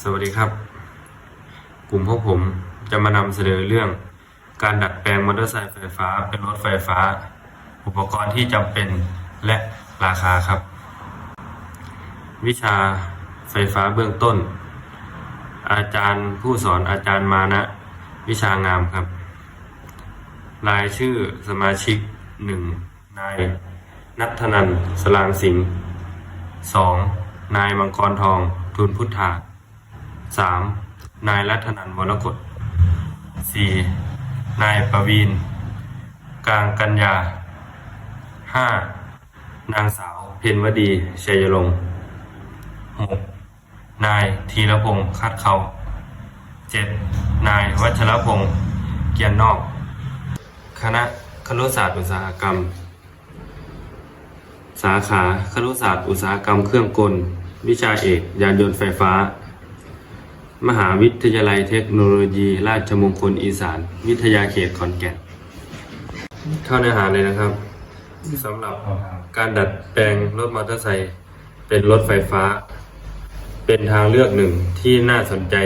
สวัสดีครับ กลุ่มพวกผมจะมานำเสนอเรื่อง การดัดแปลงมอเตอร์ไซค์ไฟฟ้า เป็นรถไฟฟ้า อุปกรณ์ที่จำเป็นและราคาครับ วิชาไฟฟ้าเบื้องต้น อาจารย์ผู้สอนอาจารย์มานะ วิชางามครับ รายชื่อสมาชิกหนึ่งนายนัทนันสลางสิงห์สองนายมังกรทอง ทุนพุทธา สามนายรัตนันท์มรกตสี่นายประวีนกลางกัญญาห้านางสาวเพ็ญวดีเชยลงค์หกนายธีรพงศ์คัดเขาเจ็ดนายวัชรพงศ์เกียรตินอก คณะครุศาสตร์อุตสาหกรรม สาขาครุศาสตร์อุตสาหกรรมเครื่องกล วิชาเอก ยานยนต์ไฟฟ้า มหาวิทยาลัยเทคโนโลยี ราชมงคลอีสาน วิทยาเขตขอนแก่นเข้าเนื้อหาเลยนะครับสำหรับการดัดแปลงรถมอเตอร์ไซค์เป็นรถไฟฟ้า เป็นทางเลือกหนึ่งที่น่าสนใจ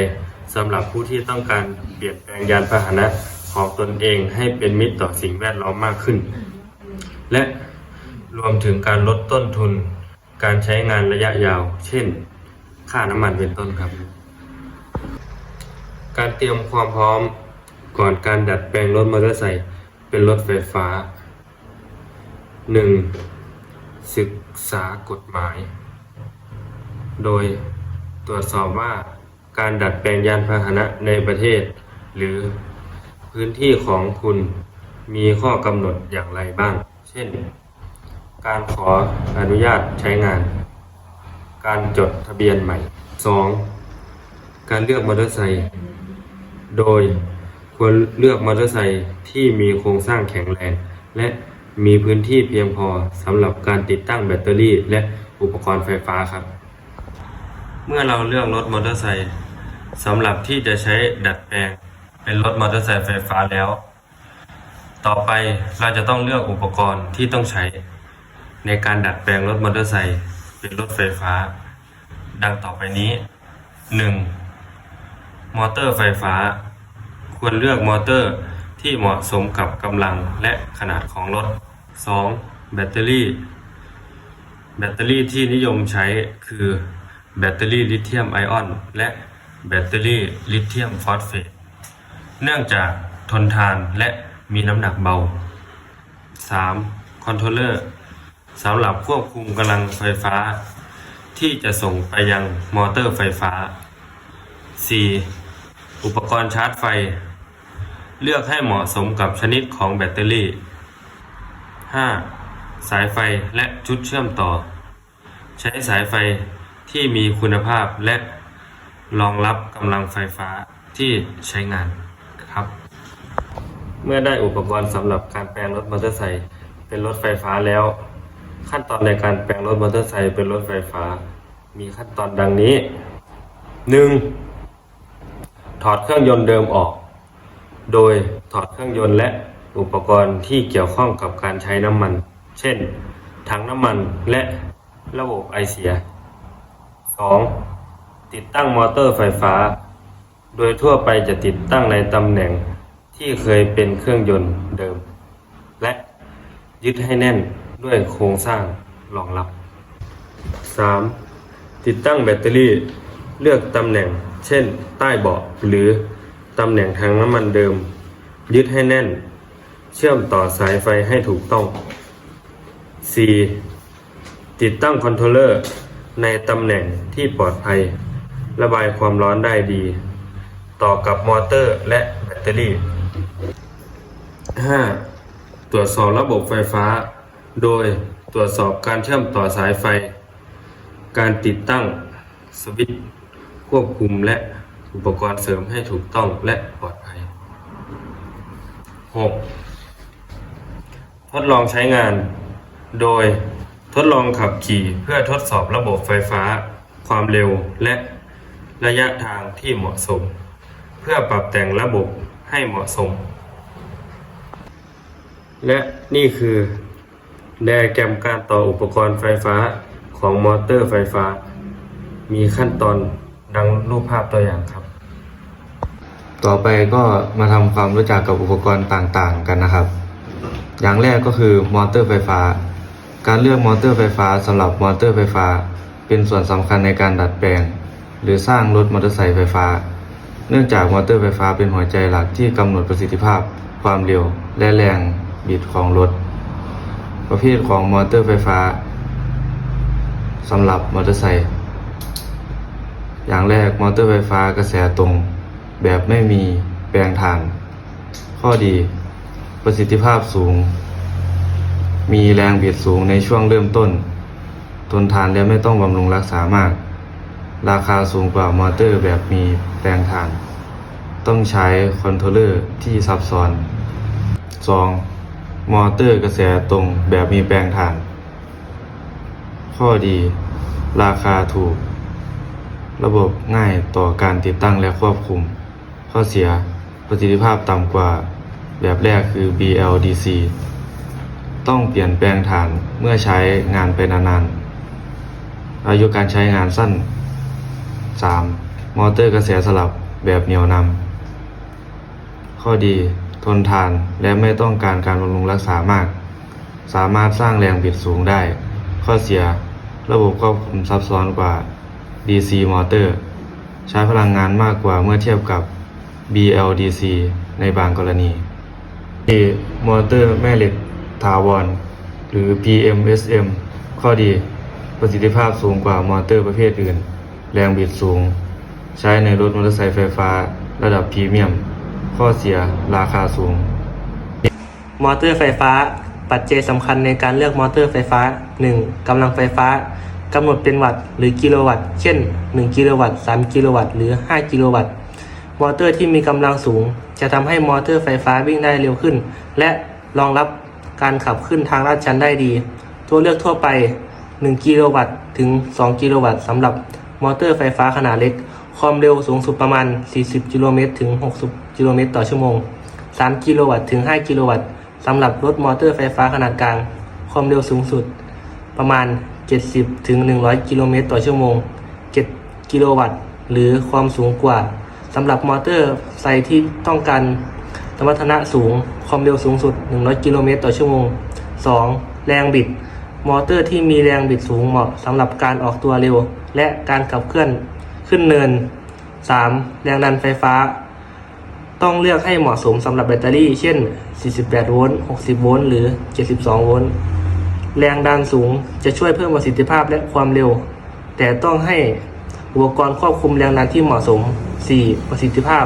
สำหรับผู้ที่ต้องการเปลี่ยนแปลงยานพาหนะของตนเองให้เป็นมิตรต่อสิ่งแวดล้อมมากขึ้น และรวมถึงการลดต้นทุน การใช้งานระยะยาว เช่น ค่าน้ำมันเป็นต้นครับ การเตรียมความพร้อมก่อนการดัดแปลงรถมอเตอร์ไซค์เป็นรถไฟฟ้า 1. ศึกษากฎหมาย โดยตรวจสอบว่าการดัดแปลงยานพาหนะในประเทศ หรือพื้นที่ของคุณมีข้อกำหนดอย่างไรบ้าง เช่น การขออนุญาตใช้งาน การจดทะเบียนใหม่ 2. การเลือกมอเตอร์ไซค์ โดยควรเลือกมอเตอร์ไซค์ที่มีโครงสร้างแข็งแรง และมีพื้นที่เพียงพอสำหรับการติดตั้งแบตเตอรี่ และอุปกรณ์ไฟฟ้าครับ เมื่อเราเลือกรถมอเตอร์ไซค์สำหรับที่จะใช้ดัดแปลงเป็นรถมอเตอร์ไซค์ไฟฟ้าแล้ว ต่อไปเราจะต้องเลือกอุปกรณ์ที่ต้องใช้ ในการดัดแปลงรถมอเตอร์ไซค์เป็นรถไฟฟ้า ดังต่อไปนี้ 1. มอเตอร์ไฟฟ้า ควรเลือกมอเตอร์ที่เหมาะสมกับกำลังและขนาดของรถ 2. แบตเตอรี่ แบตเตอรี่ที่นิยมใช้คือแบตเตอรี่ลิเธียมไอออนและแบตเตอรี่ลิเธียมฟอสเฟต เนื่องจากทนทานและมีน้ำหนักเบา 3. คอนโทรลเลอร์สำหรับควบคุมกำลังไฟฟ้า ที่จะส่งไปยังมอเตอร์ไฟฟ้า 4. อุปกรณ์ชาร์จไฟ เลือกให้เหมาะสมกับชนิดของแบตเตอรี่ 5. สายไฟและชุดเชื่อมต่อ ใช้สายไฟที่มีคุณภาพและรองรับกำลังไฟฟ้าที่ใช้งานครับ เมื่อได้อุปกรณ์สำหรับการแปลงรถมอเตอร์ไซค์เป็นรถไฟฟ้าแล้ว ขั้นตอนในการแปลงรถมอเตอร์ไซค์เป็นรถไฟฟ้า มีขั้นตอนดังนี้ 1. ถอดเครื่องยนต์เดิมออก โดยถอดเครื่องยนต์และอุปกรณ์ที่เกี่ยวข้องกับการใช้น้ำมัน เช่น ถังน้ำมันและระบบไอเสีย 2. ติดตั้งมอเตอร์ไฟฟ้า โดยทั่วไปจะติดตั้งในตำแหน่งที่เคยเป็นเครื่องยนต์เดิม และยึดให้แน่นด้วยโครงสร้างรองรับ 3. ติดตั้งแบตเตอรี่ เลือกตำแหน่ง เช่น ใต้เบาะหรือตำแหน่งทางน้ำมันเดิม ยึดให้แน่น เชื่อมต่อสายไฟให้ถูกต้อง 4. ติดตั้งคอนโทรลเลอร์ในตำแหน่งที่ปลอดภัย ระบายความร้อนได้ดี ต่อกับมอเตอร์และแบตเตอรี่ 5. ตรวจสอบระบบไฟฟ้า โดยตรวจสอบการเชื่อมต่อสายไฟ การติดตั้งสวิตช์ ควบคุมและอุปกรณ์เสริมให้ถูกต้องและปลอดภัย 6. ทดลองใช้งาน โดยทดลองขับขี่เพื่อทดสอบระบบไฟฟ้า ความเร็วและระยะทางที่เหมาะสม เพื่อปรับแต่งระบบให้เหมาะสม และนี่คือไดอะแกรมการต่ออุปกรณ์ไฟฟ้าของมอเตอร์ไฟฟ้า มีขั้นตอน ดังรูปภาพตัวอย่างครับ ต่อไปก็มาทำความรู้จักกับอุปกรณ์ต่างๆ กันนะครับ อย่างแรกก็คือมอเตอร์ไฟฟ้า การเลือกมอเตอร์ไฟฟ้าสำหรับมอเตอร์ไฟฟ้า เป็นส่วนสำคัญในการดัดแปลง หรือสร้างรถมอเตอร์ไซค์ไฟฟ้า เนื่องจากมอเตอร์ไฟฟ้าเป็นหัวใจหลักที่กำหนดประสิทธิภาพ ความเร็ว และแรงบิดของรถ ประเภทของมอเตอร์ไฟฟ้าสำหรับมอเตอร์ไซค์ อย่างแรกมอเตอร์ไฟฟ้ากระแสตรง แบบไม่มีแปลงถ่านข้อดี ประสิทธิภาพสูง มีแรงบิดสูงในช่วงเริ่มต้น ทนทานและไม่ต้องบำรุงรักษามาก ราคาสูงกว่ามอเตอร์แบบมีแปลงถ่านต้องใช้คอนโทรลเลอร์ที่ซับซ้อน 2. มอเตอร์กระแสตรงแบบมีแปลงถ่านข้อดี ราคาถูก ระบบง่ายต่อการติดตั้งและควบคุม ข้อเสียประสิทธิภาพต่ำกว่าแบบแรกคือ BLDC ต้องเปลี่ยนแปลงฐานเมื่อใช้งานไปนานๆ อายุการใช้งานสั้น 3. มอเตอร์กระแสสลับแบบเหนี่ยวนำ ข้อดี ทนทานและไม่ต้องการการบำรุงรักษามาก สามารถสร้างแรงบิดสูงได้ ข้อเสีย ระบบควบคุมซับซ้อนกว่า DC มอเตอร์ใช้พลังงานมากกว่าเมื่อเทียบกับ BLDC ในบางกรณีมอเตอร์แม่เหล็กถาวร หรือ PMSM ข้อดี ประสิทธิภาพสูงกว่ามอเตอร์ประเภทอื่น แรงบิดสูง ใช้ในรถมอเตอร์ไซค์ไฟฟ้าระดับพรีเมียม ข้อเสียราคาสูง มอเตอร์ไฟฟ้า ปัจเจัยสำคัญในการเลือกมอเตอร์ไฟฟ้า 1. กำลังไฟฟ้า กำหนดเป็นวัตต์หรือกิโลวัตต์ เช่น 1 กิโลวัตต์ 3 กิโลวัตต์ หรือ 5 กิโลวัตต์ มอเตอร์ที่มีกำลังสูง จะทำให้มอเตอร์ไฟฟ้าวิ่งได้เร็วขึ้น และรองรับการขับขึ้นทางลาดชันได้ดี ตัวเลือกทั่วไป 1 กิโลวัตต์ ถึง 2 กิโลวัตต์สำหรับมอเตอร์ไฟฟ้าขนาดเล็ก ความเร็วสูงสุดประมาณ 40 กิโลเมตร ถึง 60 กิโลเมตรต่อชั่วโมง 3 กิโลวัตต์ ถึง 5 กิโลวัตต์สำหรับรถมอเตอร์ไฟฟ้าขนาดกลาง ความเร็วสูงสุดประมาณ 70ถึง100 กิโลเมตรต่อชั่วโมง 7 กิโลวัตต์ หรือความสูงกว่าสำหรับมอเตอร์ไซที่ต้องการสมรรถนะสูง ความเร็วสูงสุด 100 กิโลเมตรต่อชั่วโมง 2. แรงบิด มอเตอร์ที่มีแรงบิดสูงเหมาะสำหรับการออกตัวเร็ว และการขับเคลื่อนขึ้นเนิน 3. แรงดันไฟฟ้า ต้องเลือกให้เหมาะสมสำหรับแบตเตอรี่ เช่น 48 โวลต์ 60 โวลต์ หรือ 72 โวลต์ แรงดันสูงจะช่วยเพิ่มประสิทธิภาพและความเร็ว แต่ต้องให้อุปกรณ์ควบคุมแรงดันที่เหมาะสม 4. ประสิทธิภาพ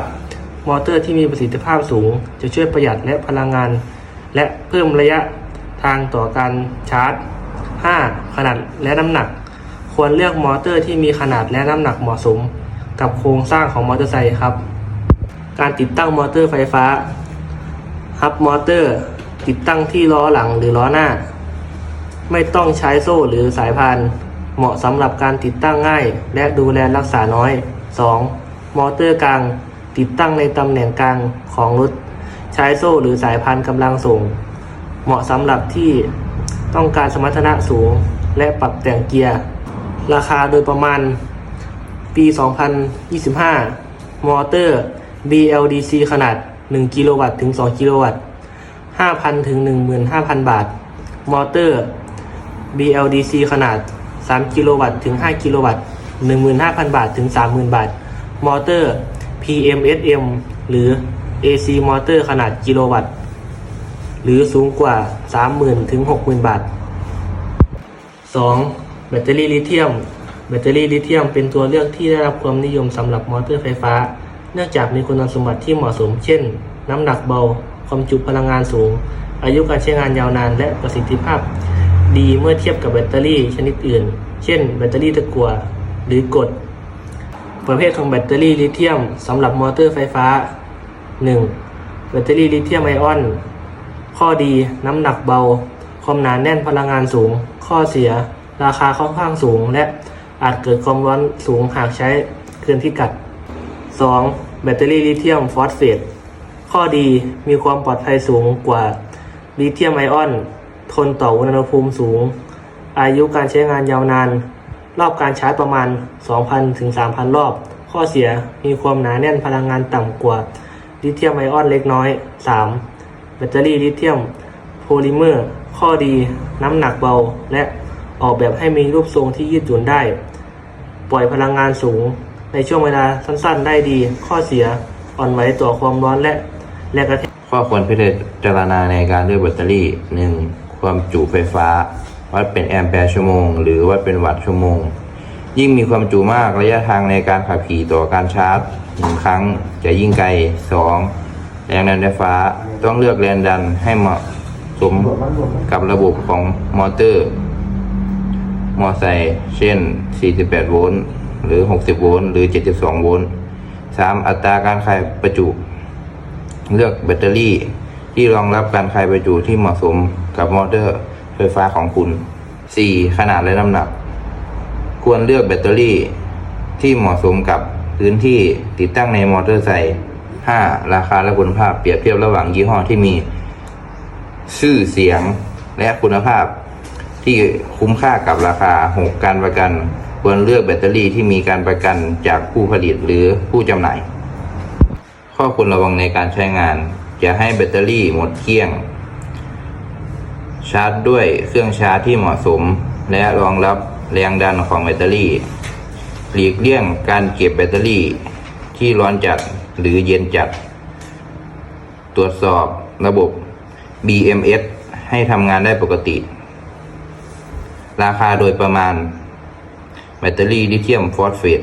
มอเตอร์ที่มีประสิทธิภาพสูง จะช่วยประหยัดและพลังงาน และเพิ่มระยะทางต่อการชาร์จ 5. ขนาดและน้ำหนัก ควรเลือกมอเตอร์ที่มีขนาดและน้ำหนักเหมาะสม กับโครงสร้างของมอเตอร์ไซค์ครับ การติดตั้งมอเตอร์ไฟฟ้าฮับมอเตอร์ ติดตั้งที่ล้อหลังหรือล้อหน้า ไม่ต้องใช้โซ่หรือสายพาน เหมาะสำหรับการติดตั้งง่าย และดูแลรักษาน้อย 2. มอเตอร์กลาง ติดตั้งในตำแหน่งกลางของรถ ใช้โซ่หรือสายพานกำลังส่ง เหมาะสำหรับที่ต้องการสมรรถนะสูง และปรับแต่งเกียร์ ราคาโดยประมาณ ปี 2025 มอเตอร์ BLDC ขนาด 1 กิโลวัตต์ถึง 2 กิโลวัตต์ 5,000 ถึง 15,000 บาท มอเตอร์ BLDC ขนาด 3 กิโลวัตต์ถึง 5 กิโลวัตต์ 15,000 บาทถึง 30,000 บาท มอเตอร์ PMSM หรือ AC มอเตอร์ขนาดกิโลวัตต์ หรือสูงกว่า 30,000 ถึง 60,000 บาท 2. แบตเตอรี่ลิเธียม แบตเตอรี่ลิเธียมเป็นตัวเลือกที่ได้รับความนิยมสำหรับมอเตอร์ไฟฟ้า เนื่องจากมีคุณสมบัติที่เหมาะสม เช่น น้ำหนักเบา ความจุพลังงานสูง อายุการใช้งานยาวนาน และประสิทธิภาพ ดีเมื่อเทียบกับแบตเตอรี่ชนิดอื่น เช่น แบตเตอรี่ตะกั่วหรือกรดประเภทของแบตเตอรี่ลิเธียมสำหรับมอเตอร์ไฟฟ้า 1. แบตเตอรี่ลิเธียมไอออน ข้อดีน้ำหนักเบา ความหนาแน่นพลังงานสูง ข้อเสีย ราคาค่อนข้างสูง และอาจเกิดความร้อนสูงหากใช้เกินพิกัด 2. แบตเตอรี่ลิเธียมฟอสเฟตข้อดีมีความปลอดภัยสูงกว่าลิเธียมไอออน ทนต่ออุณหภูมิสูง อายุการใช้งานยาวนาน รอบการชาร์จประมาณ 2,000 ถึง 3,000 รอบ ข้อเสียมีความหนาแน่นพลังงานต่ำกว่าลิเธียมไอออนเล็กน้อย 3. แบตเตอรี่ลิเธียมโพลิเมอร์ ข้อดีน้ำหนักเบา และออกแบบให้มีรูปทรงที่ยืดหยุ่นได้ ปล่อยพลังงานสูง ในช่วงเวลาสั้นๆ ได้ดี ข้อเสียอ่อนไหวต่อความร้อนและแรงกระแทกข้อควรพิจารณาในการเลือกแบตเตอรี่ 1. ความจุไฟฟ้า วัดเป็นแอมแปร์ชั่วโมง หรือวัดเป็นวัตต์ชั่วโมง ยิ่งมีความจุมากระยะทางในการขับขี่ต่อการชาร์จหนึ่งครั้งจะยิ่งไกล 2. แรงดันไฟฟ้าต้องเลือกแรงดันให้เหมาะสมกับระบบของมอเตอร์ มอไซค์เช่น 48 โวลต์หรือ 60 โวลต์หรือ 72 โวลต์ 3. อัตราการคายประจุ เลือกแบตเตอรี่ ที่รองรับการคายประจุที่เหมาะสมกับมอเตอร์ไฟฟ้าของคุณ 4. ขนาดและน้ำหนัก ควรเลือกแบตเตอรี่ที่เหมาะสมกับพื้นที่ติดตั้งในมอเตอร์ไซค์ 5. ราคาและคุณภาพเปรียบเทียบระหว่างยี่ห้อที่มี ชื่อเสียงและคุณภาพ ที่คุ้มค่ากับราคา 6. การประกัน ควรเลือกแบตเตอรี่ที่มีการประกันจากผู้ผลิตหรือผู้จำหน่าย ข้อควรระวังในการใช้งาน อย่าให้แบตเตอรี่หมดเกลี้ยง ชาร์จด้วยเครื่องชาร์จที่เหมาะสม และรองรับแรงดันของแบตเตอรี่ หลีกเลี่ยงการเก็บแบตเตอรี่ที่ร้อนจัดหรือเย็นจัด ตรวจสอบระบบ BMS ให้ทำงานได้ปกติ ราคาโดยประมาณ แบตเตอรี่ลิเธียมฟอสเฟต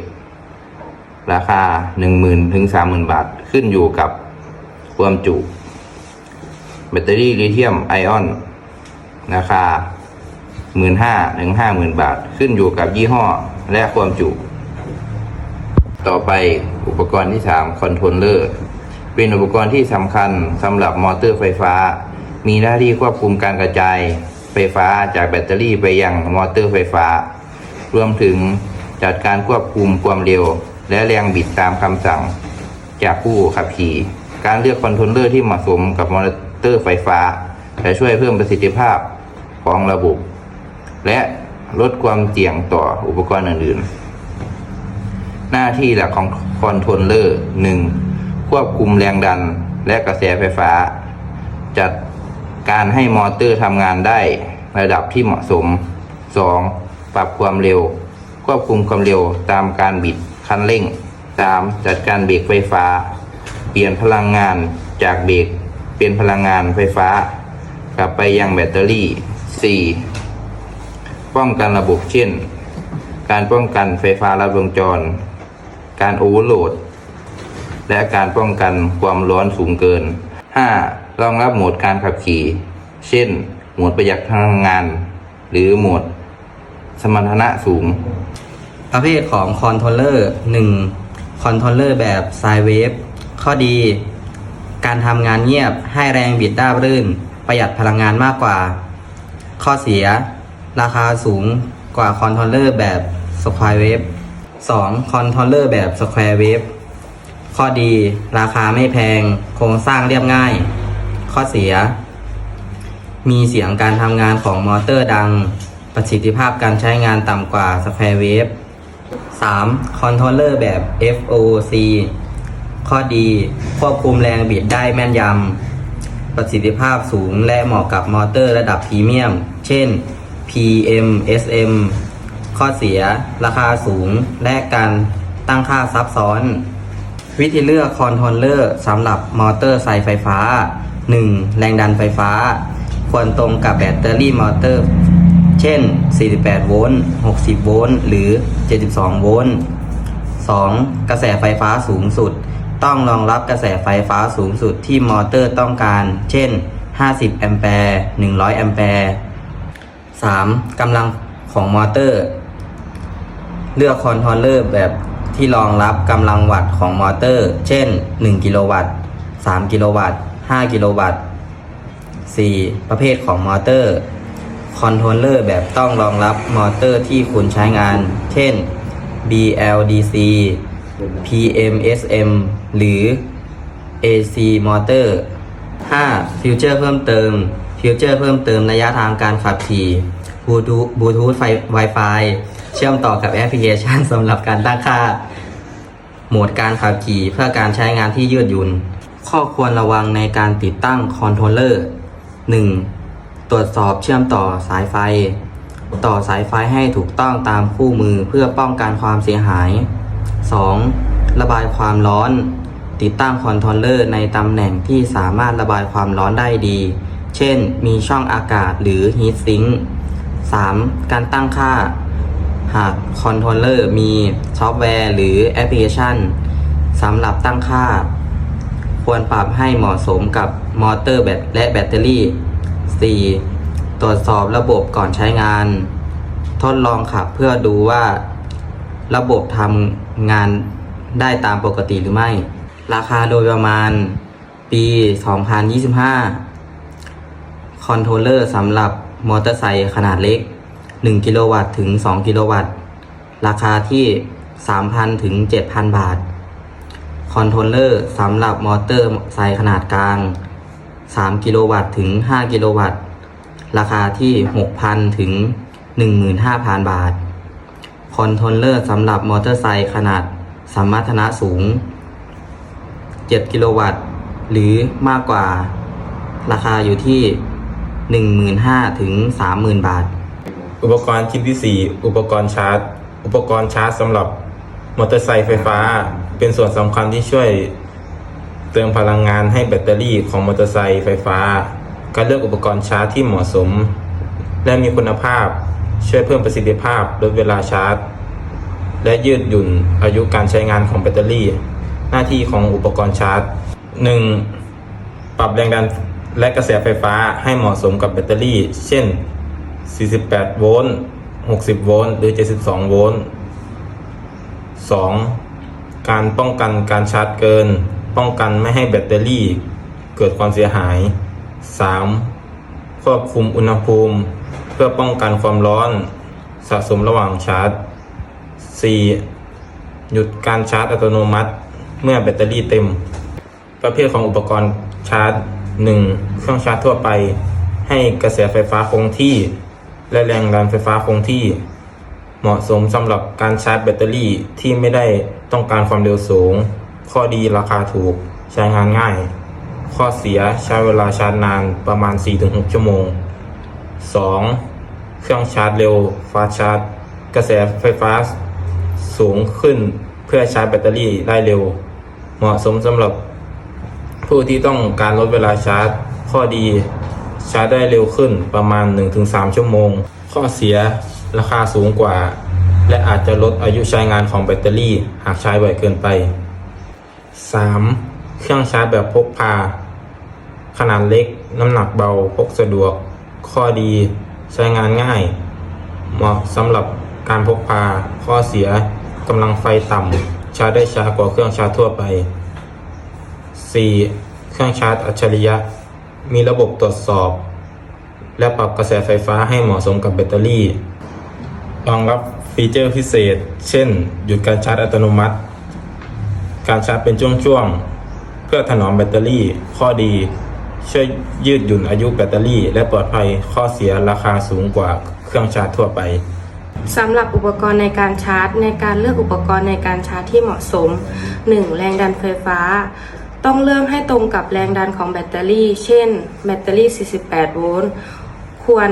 ราคา 10,000ถึง30,000 บาทขึ้นอยู่กับ ความจุ แบตเตอรี่ลิเธียมไอออน ราคา 15,000ถึง50,000 บาท ขึ้นอยู่กับยี่ห้อและความจุ ต่อไปอุปกรณ์ที่ 3 คอนโทรลเลอร์ เป็นอุปกรณ์ที่สำคัญสำหรับมอเตอร์ไฟฟ้า มีหน้าที่ควบคุมการกระจายไฟฟ้าจากแบตเตอรี่ไปยังมอเตอร์ไฟฟ้า รวมถึงจัดการควบคุมความเร็ว และแรงบิดตามคำสั่งจากผู้ขับขี่ การเลือกคอนโทรลเลอร์ที่เหมาะสมกับมอเตอร์ไฟฟ้า จะช่วยเพิ่มประสิทธิภาพของระบบ และลดความเสี่ยงต่ออุปกรณ์อื่นๆ หน้าที่หลักของคอนโทรลเลอร์ 1. ควบคุมแรงดันและกระแสไฟฟ้า จัดการให้มอเตอร์ทำงานได้ระดับที่เหมาะสม 2. ปรับความเร็ว ควบคุมความเร็วตามการบิดคันเร่ง 3. จัดการเบรกไฟฟ้า เปลี่ยนพลังงานจากเบรกเป็นพลังงานไฟฟ้ากลับไปยังแบตเตอรี่ 4. ป้องกันระบบเช่น การป้องกันไฟฟ้าลัดวงจร การโอเวอร์โหลด และการป้องกันความร้อนสูงเกิน 5. รองรับโหมดการขับขี่ เช่น โหมดประหยัดพลังงาน หรือโหมดสมรรถนะสูง ประเภทของคอนโทรลเลอร์ 1. คอนโทรลเลอร์แบบไซเวฟ ข้อดี การทำงานเงียบให้แรงบิดราบรื่น ประหยัดพลังงานมากกว่า ข้อเสีย ราคาสูงกว่าคอนโทรลเลอร์แบบสควอเวฟ 2. คอนโทรลเลอร์แบบสควอเวฟข้อดี ราคาไม่แพง โครงสร้างเรียบง่าย ข้อเสีย มีเสียงการทำงานของมอเตอร์ดัง ประสิทธิภาพการใช้งานต่ำกว่าสแควร์เวฟ 3. คอนโทรลเลอร์แบบ FOC ข้อดี ควบคุมแรงบิดได้แม่นยำ ประสิทธิภาพสูงและเหมาะกับมอเตอร์ระดับพรีเมียม เช่น PM SM ข้อเสีย ราคาสูงและการตั้งค่าซับซ้อน วิธีเลือกคอนโทรลเลอร์สำหรับมอเตอร์ไซไฟฟ้า 1. แรงดันไฟฟ้า ควรตรงกับแบตเตอรี่มอเตอร์ เช่น 48 โวลต์ 60 โวลต์ หรือ 72 โวลต์ 2. กระแสไฟฟ้าสูงสุด ต้องรองรับกระแสไฟฟ้าสูงสุดที่มอเตอร์ต้องการ เช่น 50 แอมแปร์ 100 แอมแปร์ 3. กำลังของมอเตอร์ เลือกคอนโทรลเลอร์แบบที่รองรับกำลังวัตต์ของมอเตอร์ เช่น 1 กิโลวัตต์ 3 กิโลวัตต์ 5 กิโลวัตต์ 4. ประเภทของมอเตอร์ คอนโทรลเลอร์แบบต้องรองรับมอเตอร์ที่คุณใช้งาน เช่น BLDC PMSM หรือ AC มอเตอร์ 5. ฟิวเจอร์เพิ่มเติม ฟิวเจอร์เพิ่มเติมระยะทางการขับขี่บลูทูธบลูทูธไฟ Wi-Fi เชื่อมต่อกับแอปพลิเคชันสำหรับการตั้งค่า โหมดการขับขี่เพื่อการใช้งานที่ยืดหยุ่น ข้อควรระวังในการติดตั้งคอนโทรลเลอร์ 1. ตรวจสอบเชื่อมต่อสายไฟ ต่อสายไฟให้ถูกต้องตามคู่มือเพื่อป้องกันความเสียหาย 2. ระบายความร้อน ติดตั้งคอนโทรลเลอร์ในตำแหน่งที่สามารถระบายความร้อนได้ดี เช่น มีช่องอากาศหรือฮีทซิงค์ 3. การตั้งค่า หากคอนโทรลเลอร์มีซอฟต์แวร์หรือแอปพลิเคชันสำหรับตั้งค่า ควรปรับให้เหมาะสมกับมอเตอร์แบตและแบตเตอรี่ 4. ตรวจสอบระบบก่อนใช้งาน ทดลองขับเพื่อดูว่า ระบบทำ งานได้ตามปกติหรือไม่ ราคาโดยประมาณปี 2025 คอนโทรลเลอร์สำหรับมอเตอร์ไซค์ขนาดเล็ก 1 กิโลวัตต์ถึง 2 กิโลวัตต์ ราคาที่ 3,000 ถึง 7,000 บาท คอนโทรลเลอร์สำหรับมอเตอร์ไซค์ขนาดกลาง 3 กิโลวัตต์ถึง 5 กิโลวัตต์ ราคาที่ 6,000 ถึง 15,000 บาท คอนโทรลเลอร์สำหรับมอเตอร์ไซค์ขนาดสมรรถนะสูง 7 กิโลวัตต์ หรือมากกว่าราคาอยู่ที่ 15,000 ถึง 30,000 บาท อุปกรณ์ชิ้นที่ 4 อุปกรณ์ชาร์จ อุปกรณ์ชาร์จสำหรับมอเตอร์ไซค์ไฟฟ้า เป็นส่วนสำคัญที่ช่วยเติมพลังงานให้แบตเตอรี่ของมอเตอร์ไซค์ไฟฟ้า การเลือกอุปกรณ์ชาร์จที่เหมาะสม และมีคุณภาพ ช่วยเพิ่มประสิทธิภาพลดเวลาชาร์จ และยืดหยุ่นอายุการใช้งานของแบตเตอรี่ หน้าที่ของอุปกรณ์ชาร์จ 1. ปรับแรงดันและกระแสไฟฟ้าให้เหมาะสมกับแบตเตอรี่ เช่น 48 โวลต์ 60 โวลต์ หรือ 72 โวลต์ 2. การป้องกันการชาร์จเกิน ป้องกันไม่ให้แบตเตอรี่ เกิดความเสียหาย 3. ควบคุมอุณหภูมิ พื่อป้องกันความร้อนสะสมระหว่างชาร์จ 4. หยุดการชาร์จอัตโนมัติ เมื่อแบตเตอรี่เต็ม ประเภทของอุปกรณ์ชาร์จ 1. เครื่องชาร์จทั่วไป ให้กระแสไฟฟ้าคงที่ และแรงดันไฟฟ้าคงที่ เหมาะสมสำหรับการชาร์จแบตเตอรี่ที่ไม่ได้ต้องการความเร็วสูง ข้อดีราคาถูกใช้งานง่าย ข้อเสียใช้เวลาชาร์จนานประมาณ 4-6 ชั่วโมง 2. เครื่องชาร์จเร็วฟาชาร์จ กระแสไฟฟ้าสูงขึ้นเพื่อชาร์จแบตเตอรี่ได้เร็ว เหมาะสมสำหรับผู้ที่ต้องการลดเวลาชาร์จ ข้อดีชาร์จได้เร็วขึ้นประมาณ 1-3 ชั่วโมง ข้อเสียราคาสูงกว่า และอาจจะลดอายุใช้งานของแบตเตอรี่หากใช้บ่อยเกินไป 3. เครื่องชาร์จแบบพกพา ขนาดเล็ก น้ำหนักเบา พกสะดวก ข้อดีใช้งานง่าย เหมาะสำหรับการพกพา ข้อเสียกำลังไฟต่ำชาร์จได้ช้ากว่าเครื่องชาร์จทั่วไป 4. เครื่องชาร์จอัจฉริยะ มีระบบตรวจสอบ และปรับกระแสไฟฟ้าให้เหมาะสมกับแบตเตอรี่ รองรับฟีเจอร์พิเศษ เช่น หยุดการชาร์จอัตโนมัติ การชาร์จเป็นช่วงๆ เพื่อถนอมแบตเตอรี่ ข้อดี ช่วยยืดหยุ่นอายุแบตเตอรี่ และปลอดภัยข้อเสียราคาสูงกว่าเครื่องชาร์จทั่วไปสำหรับอุปกรณ์ในการชาร์จ ในการเลือกอุปกรณ์ในการชาร์จที่เหมาะสม 1. แรงดันไฟฟ้า ต้องเลือกให้ตรงกับแรงดันของแบตเตอรี่ เช่น แบตเตอรี่ 48 โวลต์ควร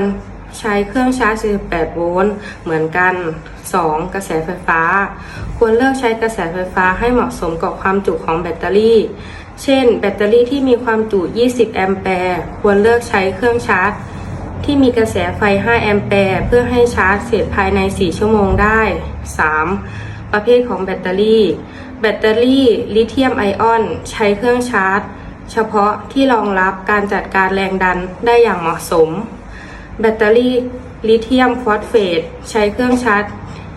ใช้เครื่องชาร์จ 48 โวลต์เหมือนกัน 2. กระแสไฟฟ้า ควรเลือกใช้กระแสไฟฟ้าให้เหมาะสมกับความจุของแบตเตอรี่ เช่น แบตเตอรี่ที่มีความจุ 20 แอมแปร์ ควรเลือกใช้เครื่องชาร์จ ที่มีกระแสไฟ 5 แอมแปร์ เพื่อให้ชาร์จเสร็จภายใน 4 ชั่วโมงได้ 3. ประเภทของแบตเตอรี่ แบตเตอรี่ลิเธียมไอออน ใช้เครื่องชาร์จ เฉพาะที่รองรับการจัดการแรงดันได้อย่างเหมาะสม แบตเตอรี่ลิเธียมฟอสเฟตใช้เครื่องชาร์จ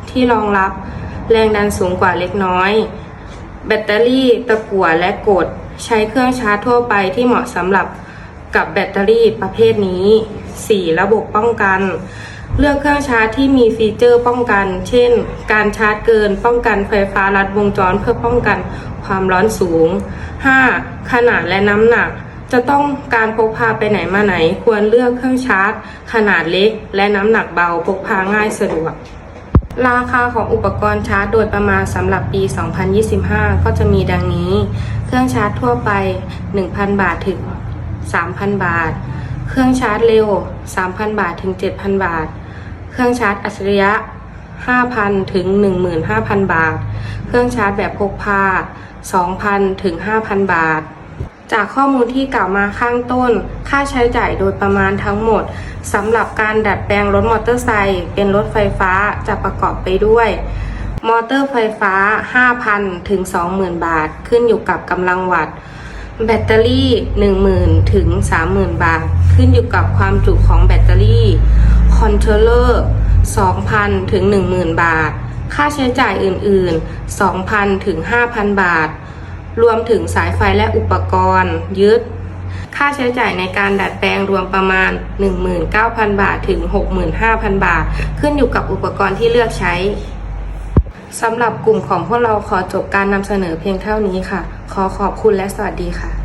ที่รองรับแรงดันสูงกว่าเล็กน้อย แบตเตอรี่ตะกั่วและกรด ใช้เครื่องชาร์จทั่วไปที่เหมาะสำหรับกับแบตเตอรี่ประเภทนี้ 4. ระบบป้องกัน เลือกเครื่องชาร์จที่มีฟีเจอร์ป้องกัน เช่น การชาร์จเกิน ป้องกันไฟฟ้าลัดวงจรเพื่อป้องกันความร้อนสูง 5. ขนาดและน้ำหนัก จะต้องการพกพาไปไหนมาไหน ควรเลือกเครื่องชาร์จ ขนาดเล็ก และน้ำหนักเบาพกพาง่ายสะดวก ราคาของอุปกรณ์ชาร์จโดยประมาณสำหรับปี 2025 ก็จะมีดังนี้ เครื่องชาร์จทั่วไป 1,000 บาทถึง 3,000 บาท เครื่องชาร์จเร็ว 3,000 บาทถึง 7,000 บาท เครื่องชาร์จอัจฉริยะ 5,000 ถึง 15,000 บาท เครื่องชาร์จแบบพกพา 2,000 ถึง 5,000 บาท จากข้อมูลที่กล่าวมาข้างต้น ค่าใช้จ่ายโดยประมาณทั้งหมดสำหรับการดัดแปลงรถมอเตอร์ไซค์เป็นรถไฟฟ้าจะประกอบไปด้วย มอเตอร์ไฟฟ้า 5,000 ถึง 20,000 บาท ขึ้นอยู่กับกำลังวัตต์ แบตเตอรี่ 10,000 ถึง 30,000 บาท ขึ้นอยู่กับความจุของแบตเตอรี่ คอนโทรลเลอร์ 2,000 ถึง 10,000 บาท ค่าใช้จ่ายอื่น ๆ 2,000 ถึง 5,000 บาท รวมถึงสายไฟและอุปกรณ์ ยึด ค่าใช้จ่ายในการดัดแปลงรวมประมาณ 19,000 บาท ถึง 65,000 บาท ขึ้นอยู่กับอุปกรณ์ที่เลือกใช้ สำหรับกลุ่มของพวกเราขอจบการนำเสนอเพียงเท่านี้ค่ะ ขอขอบคุณและสวัสดีค่ะ